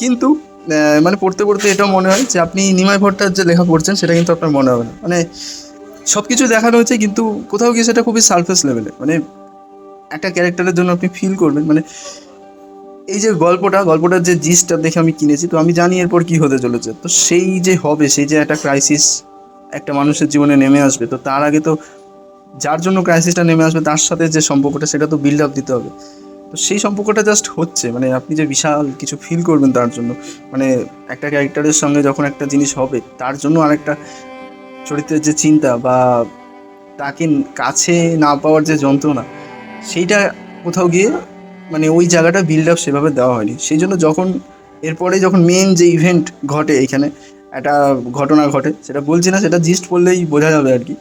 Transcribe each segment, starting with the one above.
কিন্তু মানে পড়তে পড়তে এটাও মনে হয় যে আপনি নিমাই ভট্টার যে লেখা পড়ছেন সেটা কিন্তু আপনার মনে হবে না। মানে সব কিছু দেখানো হয়েছে, কিন্তু কোথাও গিয়ে সেটা খুবই সারফেস লেভেলে মানে একটা ক্যারেক্টারের জন্য আপনি ফিল করবেন মানে এই যে গল্পটা, গল্পটার যে জিসটা দেখে আমি কিনেছি, তো আমি জানি এরপর কি হতে চলেছে। তো সেই যে হবে, সেই যে একটা ক্রাইসিস একটা মানুষের জীবনে নেমে আসবে, তো তার আগে তো যার জন্য ক্রাইসিসটা নেমে আসবে, তার সাথে যে সম্পর্কটা, সেটা তো বিল্ড আপ দিতে হবে। তো সেই সম্পর্কটা জাস্ট হচ্ছে। মানে আপনি যে বিশাল কিছু ফিল করবেন তার জন্য। মানে একটা ক্যারেক্টারের সঙ্গে যখন একটা জিনিস হবে, তার জন্য আরেকটা চরিত্রের যে চিন্তা বা তাকে কাছে না পাওয়ার যে যন্ত্রণা, সেইটা কোথাও গিয়ে মানে ওই জায়গাটা বিল্ড আপ সেভাবে দেওয়া হয়নি। সেই জন্য যখন এরপরে যখন মেন যে ইভেন্ট ঘটে এখানে, একটা ঘটনা ঘটে, সেটা বলছি না, সেটা জিস্ট বললেই বোঝা যাবে আর কি।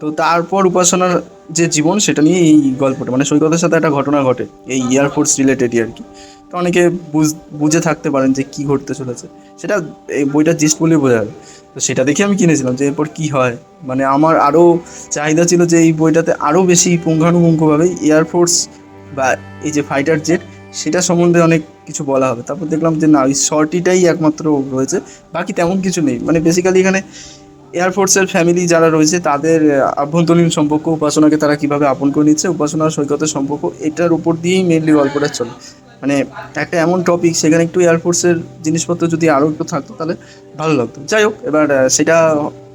তো তারপর উপাসনার যে জীবন, সেটা নিয়ে এই গল্পটা মানে সৈকতের সাথে একটা ঘটনা ঘটে, এই এয়ারফোর্স রিলেটেডই আর কি। তো অনেকে বুঝ থাকতে পারেন যে কী ঘটতে চলেছে। সেটা এই বইটা জিস্ট বলেই বোঝা যাবে তো সেটা দেখে আমি কিনেছিলাম যে এরপর কী হয়। মানে আমার আরও চাহিদা ছিল যে এই বইটাতে আরও বেশি পুঙ্খানুপুঙ্খভাবে এয়ারফোর্স বা এই যে ফাইটার জেট সেটা সম্বন্ধে অনেক কিছু বলা হবে। তারপর দেখলাম যে না, ওই শর্টিটাই একমাত্র রয়েছে। বাকি তেমন কিছু নেই। মানে বেসিক্যালি এখানে এয়ারফোর্সের ফ্যামিলি যারা রয়েছে, তাদের আভ্যন্তরীণ সম্পর্ক উপাসনাকে তারা কীভাবে আপন করে নিচ্ছে উপাসনা আর সৈকতের সম্পর্ক, এটার উপর দিয়েই মেনলি গল্পটা চলে। মানে একটা এমন টপিক সেখানে একটু এয়ারফোর্সের জিনিসপত্র যদি আরও একটু থাকতো, তাহলে ভালো লাগতো। যাই হোক, এবার সেটা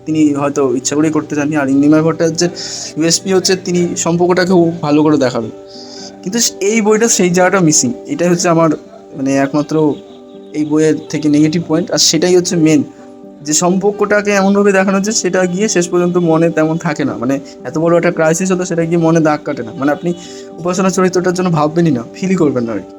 তিনি হয়তো ইচ্ছা করেই করতে চাননি। আর ইন্দিময় ভট্টাচার্যের ইউএসপি হচ্ছে, তিনি সম্পর্কটাকেও ভালো করে দেখাবেন। কিন্তু এই বইটা সেই জায়গাটা মিসিং এটাই হচ্ছে আমার মানে একমাত্র এই বইয়ের থেকে নেগেটিভ পয়েন্ট আর সেটাই হচ্ছে মেন যে সম্পর্কটাকে এমনভাবে দেখানো হচ্ছে, সেটা গিয়ে শেষ পর্যন্ত মনে তেমন থাকে না। মানে এত বড় একটা ক্রাইসিস হতো সেটা গিয়ে মনে দাগ কাটে না। মানে আপনি উপাসনা চরিত্রটার জন্য ভাববেনই না ফিল করবেন না আর কি।